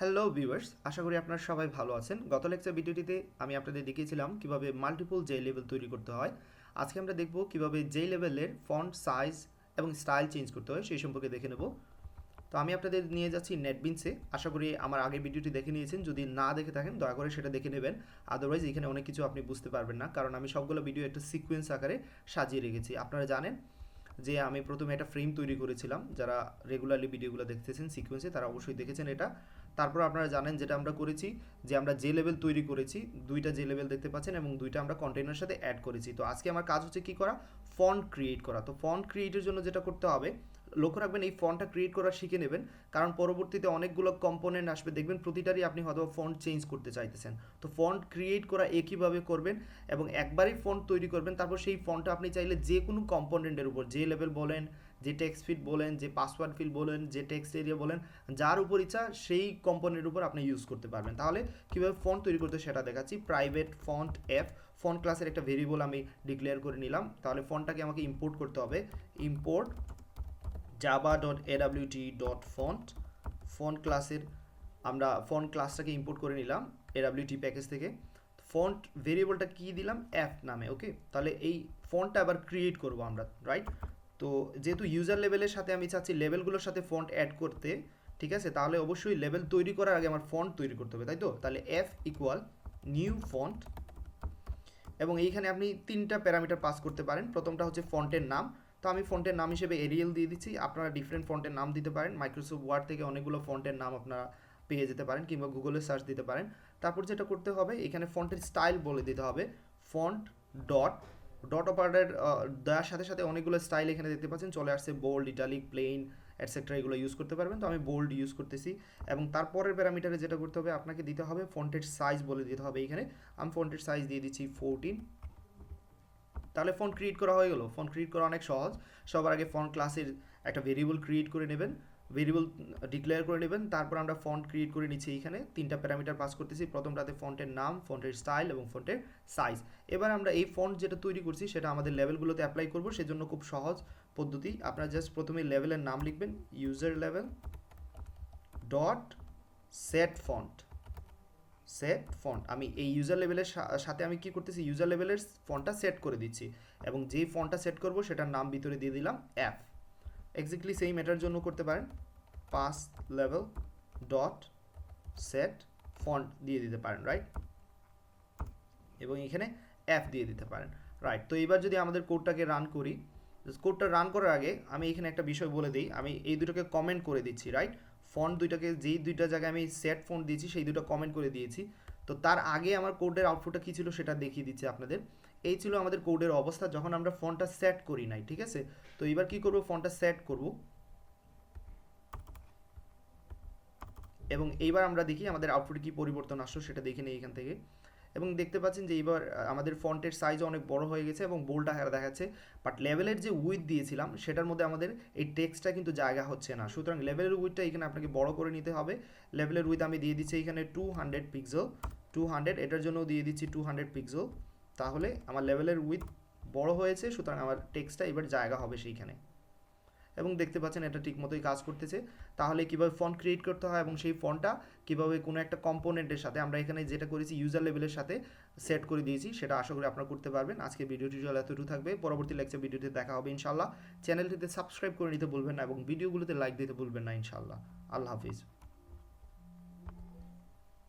Hello viewers আশা করি আপনারা সবাই ভালো আছেন। গত লেকচার ভিডিওটিতে আমি আপনাদের দেখিয়েছিলাম কীভাবে মাল্টিপল জে লেভেল তৈরি করতে হয়। আজকে আমরা দেখব কীভাবে জে লেভেলের ফন্ট সাইজ এবং স্টাইল চেঞ্জ করতে হয়, সেই সম্পর্কে দেখে নেব। তো আমি আপনাদের নিয়ে যাচ্ছি নেটবিনসে আশা করি আমার আগের ভিডিওটি দেখে নিয়েছেন। যদি না দেখে থাকেন, দয়া করে সেটা দেখে নেবেন। আদারওয়াইজ এখানে অনেক কিছু আপনি বুঝতে পারবেন না। কারণ আমি সবগুলো ভিডিও একটা সিকোয়েন্স আকারে সাজিয়ে রেখেছি। আপনারা জানেন যে আমি প্রথমে একটা ফ্রেম তৈরি করেছিলাম। যারা রেগুলারলি ভিডিওগুলো দেখতেছেন সিকোয়েন্সে তারা অবশ্যই দেখেছেন এটা। তারপর আপনারা জানেন যেটা আমরা করেছি, যে আমরা যে লেভেল তৈরি করেছি, দুইটা যে লেভেল দেখতে পাচ্ছেন এবং দুইটা আমরা কন্টেনার সাথে অ্যাড করেছি। তো আজকে আমার কাজ হচ্ছে কি করা? ফন্ট ক্রিয়েট করা। তো ফন্ট ক্রিয়েটের জন্য যেটা করতে হবে লক্ষ্য রাখবেন, এই ফন্টটা ক্রিয়েট করা শিখে নেবেন। কারণ পরবর্তীতে অনেকগুলো কম্পোনেন্ট আসবে। দেখবেন প্রতিটারই আপনি হয়তো ফন্ট চেঞ্জ করতে চাইতেছেন। তো ফন্ট ক্রিয়েট করা একইভাবে করবেন এবং একবারই ফন্ট তৈরি করবেন, তারপর সেই ফন্টটা আপনি চাইলে যে কোনো কম্পোনেন্টের উপর, যে লেভেল বলেন, যে টেক্সট ফিট বলেন, যে পাসওয়ার্ড ফিল বলেন, যে টেক্সট এরিয়া বলেন, যার উপর ইচ্ছা সেই কম্পোনেন্টের উপর আপনি ইউজ করতে পারবেন। তাহলে কীভাবে ফন্ট তৈরি করতে সেটা দেখাচ্ছি। প্রাইভেট ফন্ট এফ ফন্ট ক্লাসের একটা ভেরিয়েবল আমি ডিক্লেয়ার করে নিলাম। তাহলে ফন্টটাকে আমাকে ইম্পোর্ট করতে হবে। Import java dot AWT dot font font ক্লাসের আমরা ফন্ট ক্লাসটাকে ইম্পোর্ট করে নিলাম এডাব্লিউটি প্যাকেজ থেকে। ফন্ট ভেরিয়েবলটা কী দিলাম? অ্যাপ নামে ওকে তাহলে এই ফন্টটা আবার ক্রিয়েট করব আমরা রাইট তো যেহেতু ইউজার লেভেলের সাথে আমি চাচ্ছি লেভেলগুলোর সাথে ফন্ট অ্যাড করতে, ঠিক আছে? তাহলে অবশ্যই লেভেল তৈরি করার আগে আমার ফন্ট তৈরি করতে হবে, তাই তো? তাহলে এফ ইকুয়াল নিউ ফন্ট এবং এইখানে আপনি তিনটা প্যারামিটার পাস করতে পারেন। প্রথমটা হচ্ছে ফন্টের নাম তো আমি ফন্টের নাম হিসেবে এরিয়েল দিয়ে দিচ্ছি। আপনারা ডিফারেন্ট ফন্টের নাম দিতে পারেন। মাইক্রোসফট ওয়ার্ড থেকে অনেকগুলো ফন্টের নাম আপনারা পেয়ে যেতে পারেন কিংবা গুগলে সার্চ দিতে পারেন। তারপর যেটা করতে হবে, এখানে ফন্টের স্টাইল বলে দিতে হবে। ফন্ট ডট ডট অপারেটার দেওয়ার সাথে সাথে অনেকগুলো স্টাইল এখানে দেখতে পাচ্ছেন। চলে আসছে বোল্ড ইটালিক প্লেন অ্যাটসেট্রা এগুলো ইউজ করতে পারবেন। তো আমি বোল্ড ইউজ করতেছি এবং তারপরের প্যারামিটারে যেটা করতে হবে, আপনাকে দিতে হবে ফন্টের সাইজ বলে দিতে হবে এখানে। আমি ফন্টের সাইজ দিয়ে দিচ্ছি ফোরটিন তাহলে ফন্ট ক্রিয়েট করা হয়ে গেল। ফন্ট ক্রিয়েট করা অনেক সহজ। সবার আগে ফন্ট ক্লাসের একটা ভেরিয়েবল ক্রিয়েট করে নেবেন। ভেরিয়েবল ডিক্লেয়ার করে নেবেন। তারপর আমরা ফন্ট ক্রিয়েট করে নিচ্ছি এখানে তিনটা প্যারামিটার পাস করতেছি। প্রথমটাতে ফন্টের নাম ফন্টের স্টাইল এবং ফন্টের সাইজ এবার আমরা এই ফন্ট যেটা তৈরি করছি, সেটা আমাদের লেভেলগুলোতে অ্যাপ্লাই করব। সেজন্য খুব সহজ পদ্ধতি। আপনারা জাস্ট প্রথমে লেভেলের নাম লিখবেন। User level dot set font set font আমি এই ইউজার লেভেলের সাথে আমি কি করতেছি ইউজার লেভেলের ফন্টটা সেট করে দিচ্ছি। এবং যেই ফন্টটা সেট করব, সেটার নাম ভিতরে দিয়ে দিলাম অ্যাপ এক্স্যাক্টলি সেম এটার জন্য করতে পারেন। পাস লেভেল ডট সেট ফন্ট দিয়ে দিতে পারেন রাইট এবং এখানে অ্যাপ দিয়ে দিতে পারেন। রাইট তো এবার যদি আমাদের কোডটাকে রান করি কোডটা রান করার আগে আমি এখানে একটা বিষয় বলে দিই। আমি এই দুটোকে কমেন্ট করে দিচ্ছি রাইট ফন্ট দুইটাকে, যেই দুইটা জায়গায় আমি সেট ফন্ট দিয়েছি, সেই দুটো কমেন্ট করে দিয়েছি। তো তার আগে আমার কোডের আউটপুটটা কী ছিল সেটা দেখিয়ে দিচ্ছি আপনাদের। এই ছিল আমাদের কোডের অবস্থা যখন আমরা ফন্টটা সেট করি নাই, ঠিক আছে? তো এবার কি করব? ফন্টটা সেট করব। এবং এইবার আমরা দেখি আমাদের আউটপুটে কী পরিবর্তন আসলো, সেটা দেখে নিই এখান থেকে। এবং দেখতে পাচ্ছেন যে এবার আমাদের ফন্টের সাইজ অনেক বড় হয়ে গেছে এবং বোল্ড আকারে দেখাচ্ছে। বাট লেভেলের যে উইথ দিয়েছিলাম, সেটার মধ্যে আমাদের এই টেক্সটটা কিন্তু জায়গা হচ্ছে না। সুতরাং লেভেলের উইথটা এখানে আপনাকে বড় করে নিতে হবে। লেভেলের উইথ আমি দিয়ে দিচ্ছি এখানে two hundred pixel two hundred এটার জন্য দিয়ে দিচ্ছি টু হান্ড্রেড পিক্সেল তাহলে আমার লেভেলের উইথ বড় হয়েছে, সুতরাং আমার টেক্সটটা এবার জায়গা হবে সেইখানে। এবং দেখতে পাচ্ছেন এটা ঠিক মতোই কাজ করতেছে। তাহলে কীভাবে ফন্ট ক্রিয়েট করতে হয় এবং সেই ফন্টটা কীভাবে কোনো একটা কম্পোনেন্টের সাথে আমরা এখানে যেটা করেছি ইউজার লেভেলের সাথে সেট করে দিয়েছি, সেটা আশা করি আপনারা করতে পারবেন। আজকে ভিডিও টিউটোরিয়াল এতটুকু থাকবে। পরবর্তী লেকচার ভিডিওতে দেখা হবে ইনশাল্লাহ চ্যানেলটিতে সাবস্ক্রাইব করে নিতে ভুলবেন না এবং ভিডিওগুলোতে লাইক দিতে ভুলবেন না ইনশাল্লাহ আল্লাহ হাফিজ।